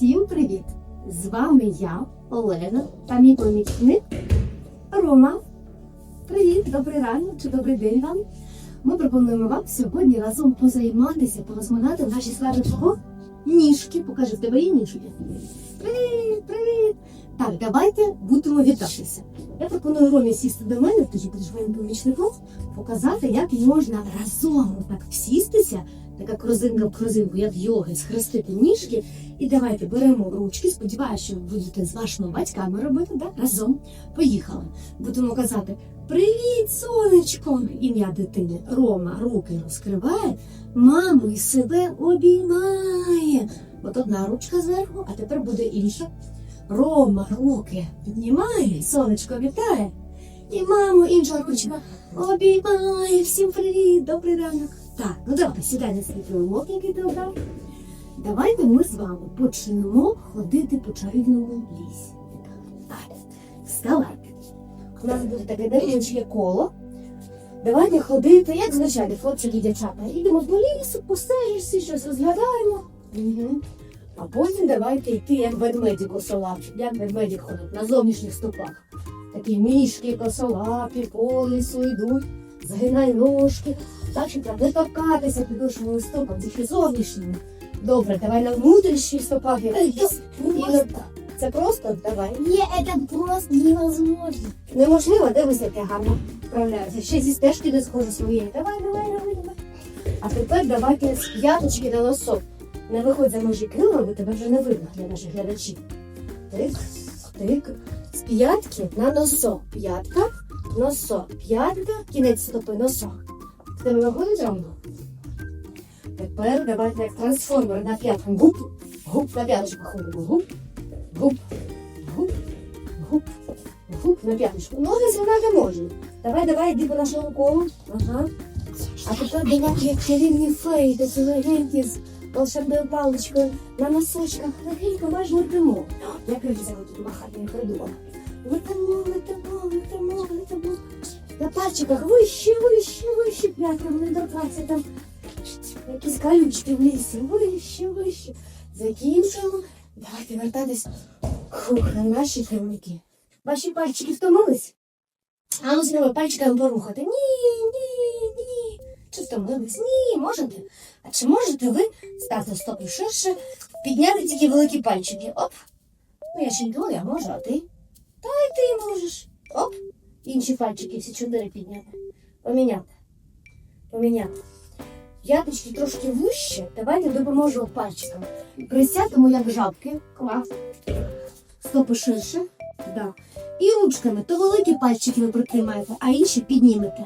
Всім привіт! З вами я, Олена, та мій помічник Рома. Привіт, добрий ранок чи добрий день вам. Ми пропонуємо вам сьогодні разом позайматися, порозминати наші скажуть чого? Ніжки. Покажи, в тебе є ніжки. Привіт, привіт! Так, давайте будемо вітатися. Я пропоную Ромі сісти до мене, тоді будеш моїм помічником, показати, як можна разом так всістися, така крозинка в крозинку, як йоги, схрестити ніжки. І давайте беремо ручки. Сподіваюся, що ви будете з вашими батьками робити, да? разом. Поїхали. Будемо казати Привіт, сонечко! Ім'я дитини. Рома руки розкриває, маму і себе обіймає. От одна ручка зверху, а тепер буде інша. Рома руки піднімає, сонечко вітає. І маму інша ручка обіймає. Всім привіт, добрий ранок. Так, ну давай, сідай на свій килимок, який ти обрав. Давайте ми з вами почнемо ходити по чарівному лісі. Так, вставайте. У нас буде таке невеличке коло. Давайте ходити, як звичайно, хлопчики і дівчата. Йдемо по лісу, по щось розглядаємо. Угу. А потім давайте йти, як ведмеді косолапі, як ведмеді ходять на зовнішніх стопах. Такі мішки косолапі по лісу йдуть, згинай ножки, так щоб не торкатися підошвами стопам, тільки зовнішніми. Добре, давай на внутрішніх стопах. І на- Це просто давай. Не, это просто невозможно. Неможливо, дивися, як я гарно вправляюся. Ще зі стежки не схожу своєї. Давай, давай, давай, давай. А тепер давайте з п'яточки на носок. Не виходь за межі бо тебе вже не видно для наших глядачів. Тик, тик. З п'ятки на носок. П'ятка, носок, п'ятка, кінець стопи, носок. В тебе виходить ровно? Тепер давайте як трансформер на п'ятку. Гуп, гуп, на п'яточку ходимо. Гуп, гуп, гуп, гуп. Гуп на п'яточку. Ноги згинати можна. Давай, давай, йди по нашому колу. Ага. А тепер давай як чарівні такі легенькі з волшебною паличкою на носочках. Легенько летимо. Я крильця тут махати не придумала. Летимо, летимо, летимо, летимо. На пальчиках вище, вище, вище, п'ятками не торкайся там. Якісь колючки в лісі, вище, вище. Закінчимо. Давайте вертатись Фух, на наші кривники. Ваші пальчики втомились? А ну знову пальчиками порухати. Ні, ні, ні. Чи втомились? Ні, можете. А чи можете ви стати стопи ширше, підняти тільки великі пальчики? Оп. Ну я ще й я можу, а ти? Та й ти можеш. Оп. Інші пальчики всі чотири підняти. Поміняти. Поміняти. П'яточки трошки вище. Давайте допоможу пальчикам. Присядемо як жабки. Клас. Стопи ширше. Да. І ручками то великі пальчики ви притримаєте, а інші піднімете.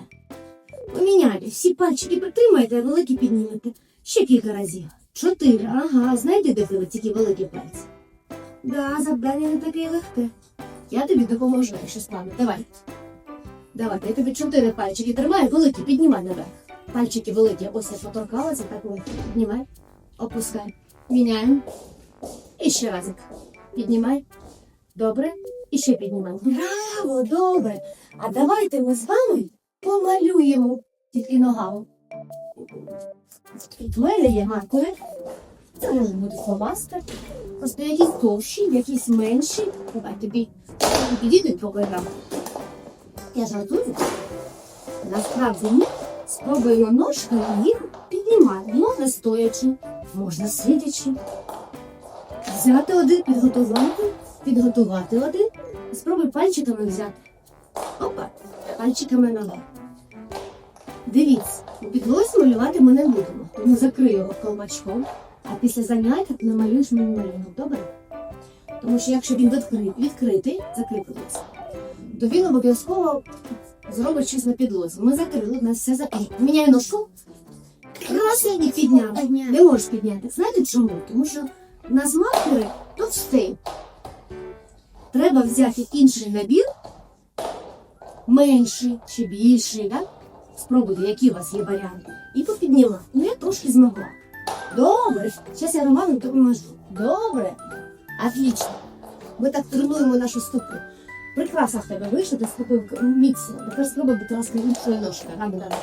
Поміняли. Всі пальчики притримаєте, а великі піднімете. Ще кілька разів. Чотири. Ага, знаєте, де ви тільки великі пальці? Да, завдання не таке легке. Я тобі допоможу, якщо стане. Давай. Давай, я тобі чотири пальчики тримаю, великі, піднімай наверх. Пальчики великі, ось я поторкалася, так легко. Піднімай, опускай. Міняємо. І ще разик. Піднімай. Добре. І ще піднімаємо. Браво, добре. А давайте ми з вами помалюємо тільки ногами. В мене є маркери. Це може бути фломастер. Просто якісь довші, якісь менші. Давай тобі підійдуть програм. Я жартую. Насправді ми спробуємо ножками їх піднімати. Можна стоячи, можна сидячи. Взяти один, підготувати, підготувати один. Спробуй пальчиками взяти. Опа, пальчиками наверх. Дивіться, у підлозі малювати ми не будемо, тому закрию його колбачком, а після заняття намалюєш мені малюнок, добре? Тому що якщо він відкритий, відкритий, ласка, то він обов'язково зробить щось на підлозі. Ми закрили, у нас все закрито. Міняю ножку. Раз і підняв. Підняв. Не можеш підняти. Знаєте чому? Тому що у нас маркери товстий. Треба взяти інший набір, менший чи більший, да? Спробуйте, які у вас є варіанти. І попіднімати. Ну, я трошки змогла. Добре. Зараз я Роману допоможу. Добре. Отлично. Ми так тренуємо нашу стопу. Прекрасно в тебе вийшло, ти ступив міцно. Тепер спробуй, будь ласка, іншою ножкою. Рано давай.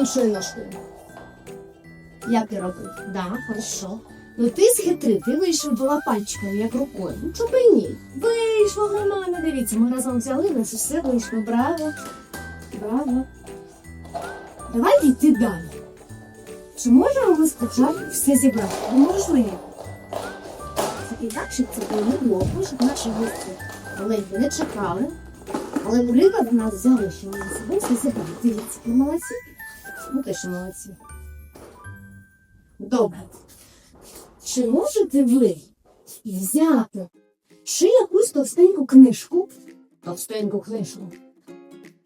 Іншою ножкою. Як ти робив? Да, хорошо. Ну ти схитрив, ти вийшов двома пальчиками, як рукою. Ну чому і ні? Вийшло нормально, дивіться, ми разом взяли, нас все вийшло. Браво. Браво. Давайте йти далі. Чи можемо ми спочатку все зібрати? Неможливо. І так, щоб це було неплохо, щоб наші гості маленькі не чекали. Але наприклад, в нас взяли, що ми з собою все зібрали. Дивіться, ви молодці. Ну, теж молодці. Добре. Чи можете ви взяти чи якусь товстеньку книжку? Товстеньку книжку.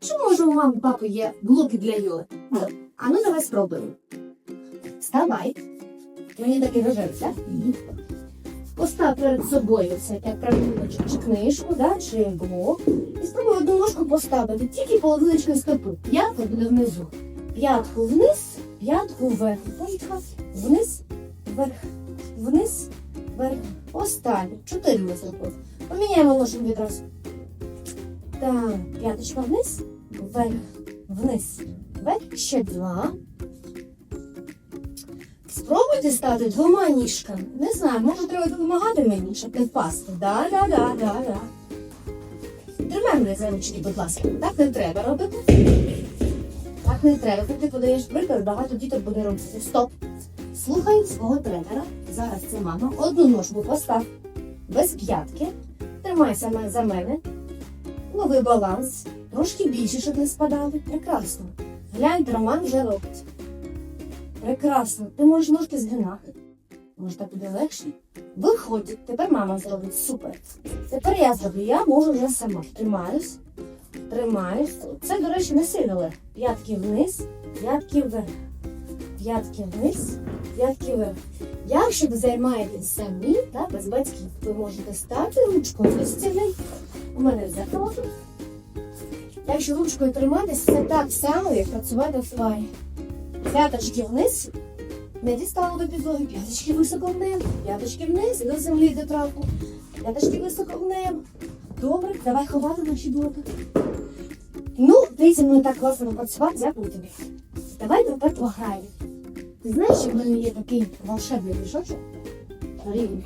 Чи може у мами папи є блоки для йоли? А ну давай спробуємо. Вставай. Мені такий рожевий, так? Постав перед собою це як чи книжку, да, чи блок. І спробуй одну ножку поставити, тільки половиночкою стопи. П'ятка буде внизу. П'ятку вниз, п'ятку вверх. Вниз, вверх, вниз, вверх. Останнє. Чотири ми. Поміняємо ножку відразу. Так, п'яточка вниз, вверх, вниз, вверх. Ще два. Спробуйте стати двома ніжками. Не знаю, може треба допомагати мені, щоб не впасти. Да, да, да, да, да. Тримай мене за ручки, будь ласка. Так не треба робити. Так не треба. Коли ти подаєш приклад, багато діток буде робити. Стоп. Слухай свого тренера. Зараз це мама. Одну ножку постав без п'ятки. Тримайся за мене. Лови баланс. Трошки більше, щоб не спадали. Прекрасно. Глянь, Роман вже робить. Прекрасно. Ти можеш ножки згинати. Може, так буде легше? Виходить, тепер мама зробить. Супер. Тепер я зроблю. Я можу вже сама. Тримаюсь. Тримаюсь. Це, до речі, не сильно легко. П'ятки вниз, п'ятки вверх. П'ятки вниз, п'ятки вверх. Якщо ви займаєтесь самі, та, без батьків, ви можете стати ручкою стіни. У мене закрото. Якщо ручкою триматись, це так само, як працювати в парі. П'яточки вниз, не дістало до підлоги, п'яточки високо в небо, п'яточки вниз, до землі до травку, п'яточки високо в небо. Добре, давай ховати наші блоки. Ну, ти зі мною так класно працювати, дякую тобі. Давай тепер пограємо. Ти знаєш, що в мене є такий волшебний мішочок? Рівний.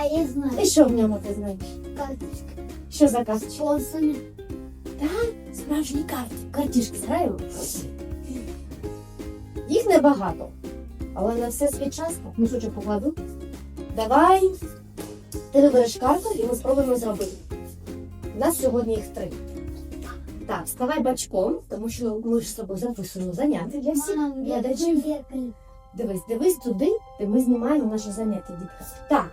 А, я знаю. І що в ньому ти знаєш? Карточка. Що за карточка? Посами. Так, справжні карти. Картішки зграємо. Їх небагато, але на все свій час так, мішочок покладу. Давай. Ти вибереш карту і ми спробуємо зробити. У нас сьогодні їх три. Так, вставай бачком, тому що ми ж з тобою записуємо заняття для всіх глядачів. Дивись, дивись туди, де ми знімаємо наше заняття, дітка. Так,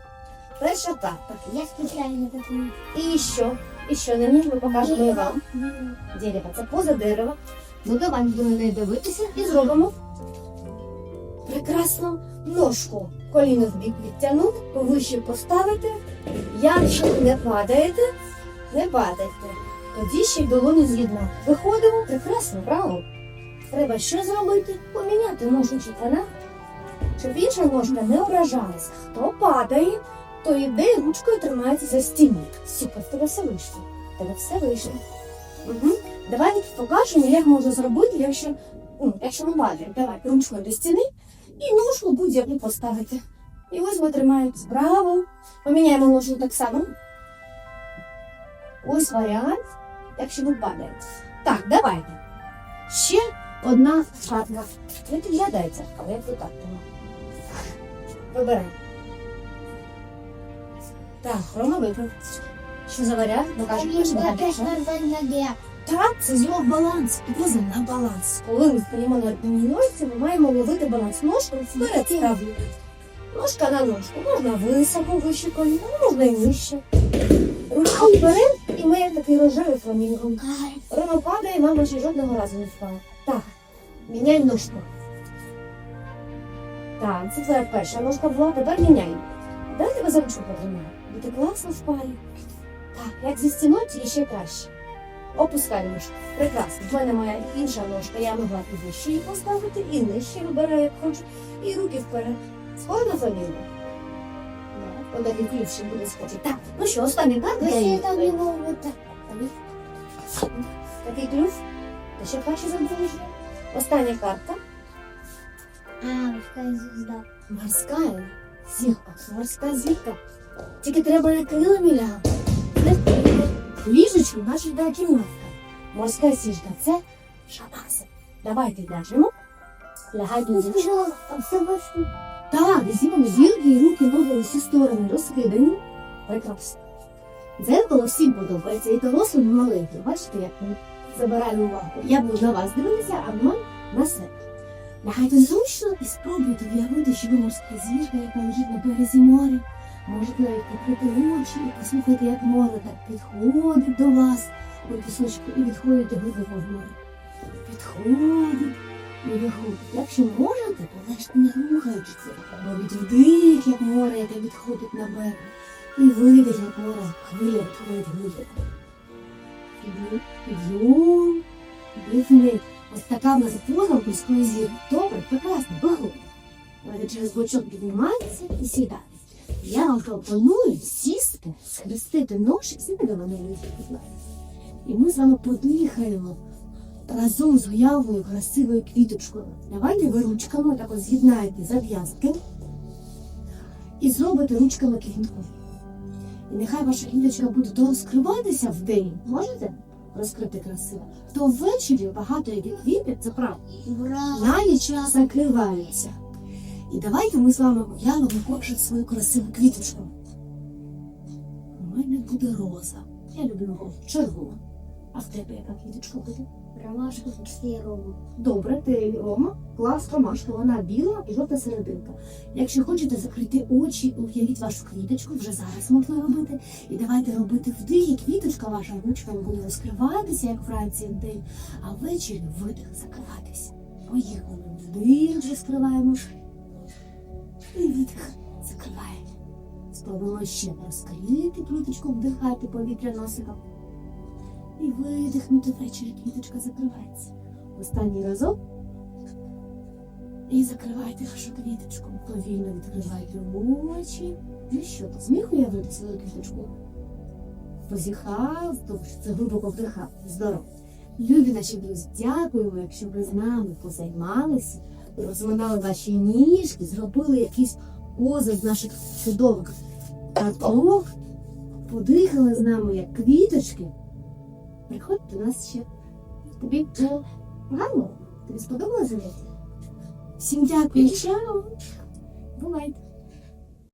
перша карта. Я специально такую. І що? І що на ній ми покажемо і вам. Дерево. Це поза дерева. Ну давай будемо на неї дивитися і зробимо прекрасну ножку. Коліно в бік відтягнути, повище поставити. Якщо не падаєте, не падайте. Тоді ще й долоні з'єднати. Виходимо, прекрасно, правильно? Треба що зробити? Поміняти ножку чекана, щоб інша ножка не ображалась. Хто падає, то йде і ручкою тримається за стіну. Супер, в тебе все вийшло. В тебе все вийшло. Угу. Давай покажемо, як можна зробити, якщо, ну, якщо ми падаємо. Давай ручкою до стіни і ножку будь-яку поставити. І ось ми тримаємо справа. Поміняємо ножку так само. Ось варіант, якщо ви падаєте. Так, давайте. Ще одна шатка. Ви підглядаєте, але як ви так тому. Вибирай. Так, Рома вибрав. Що за варіант? Варіант. на ноге. Так, це знов баланс. Поза на баланс. Коли ми стоїмо на одній ножці, ми маємо ловити баланс. Ножку вперед. Ножка на ножку. Можна високо, вище коліна, можна і нижче. Ручку вперед, і ми як такий рожевий фламінго. Рома падає, мама ще жодного разу не впала. Так, міняй ножку. Так, це твоя перша ножка була, тепер міняй. Дай тебе за ручку потримаю. Буде класно в. Так, як зі стіною, тільки ще краще. Опускай ножку. Прекрасно. В мене моя інша ножка, я могла і вище її поставити, і нижче вибираю, як хочу. І руки вперед. Схоже на фламінго? Ось такий ключ буде схожий. Так, ну що, остання карта? я її там его так. Такий клюв. Ти ще краще забудеш. Остання карта. А, морская звезда. Морська. Зірка, морська зірка. Тільки треба на крилами лягати. Ліжечку наша йде кімнатка. Морська сіжка це шабаси. Давайте ляжемо. Лягай до зірки. А все. Так, зімом зірки і руки, ноги в усі сторони розкидані. Прекрасно. Дзеркало всім подобається, і дорослим, і маленьким. Бачите, як ми забираємо увагу. Я буду на вас дивитися, а ми на себе. Лягайте зручно і спробуйте уявити, що ви морська зірка, яка лежить на березі моря. Можете навіть прикрити очі і послухати, як море так підходить до вас у пісочку і відходите глибоко в море. Підходить і виходить. Якщо можете, то лежте не рухаючись, робіть вдих, як море, яке відходить на берег. І видих, як море, хвиля відходить глибоко. Підйом, підйом. Ось така в нас поза морської зірки. Добре, прекрасно, виходить. Давайте через бочок підніматися і сідати. Я вам пропоную сісти, схрестити ножі, сіти до мене будь ласка. І ми з вами подихаємо разом з уявою красивою квіточкою. Давайте ви ручками так ось з'єднаєте зав'язки і зробите ручками квітку. І нехай ваша квіточка буде розкриватися в день. Можете розкрити красиво? То ввечері багато яких квітів, це правда, Браво. на ніч закриваються. І давайте ми з вами уявимо кожен свою красиву квіточку. У мене буде роза. Я люблю розу. Червону. А в тебе яка квіточка буде? Ромашка сірого. Добре, ти Рома, клас ромашка, вона біла і жовта серединка. Якщо хочете закрити очі, уявіть вашу квіточку, вже зараз можна робити. І давайте робити вдих, і квіточка ваша ручка буде розкриватися, як вранці в день, а ввечері видих закриватися. Поїхали. Вдих розкриваємо. І видих закриваємо. Спробуємо ще розкрити квіточку, вдихати повітря носиком. І видихнути ввечері квіточка закривається. Останній разок. І закривайте вашу квіточку. Повільно відкривайте очі. Ну що, ти зміг уявити свою квіточку? Позіхав, тобто це глибоко вдихав. Здорово. Любі наші друзі, дякуємо, якщо ви з нами позаймалися, розминали ваші ніжки, зробили якийсь пози з наших чудових каток, подихали з нами як квіточки. Приходь до нас ще. Тобі було гарно? Тобі сподобалося заняття? Всім дякую. Чао. Бувайте.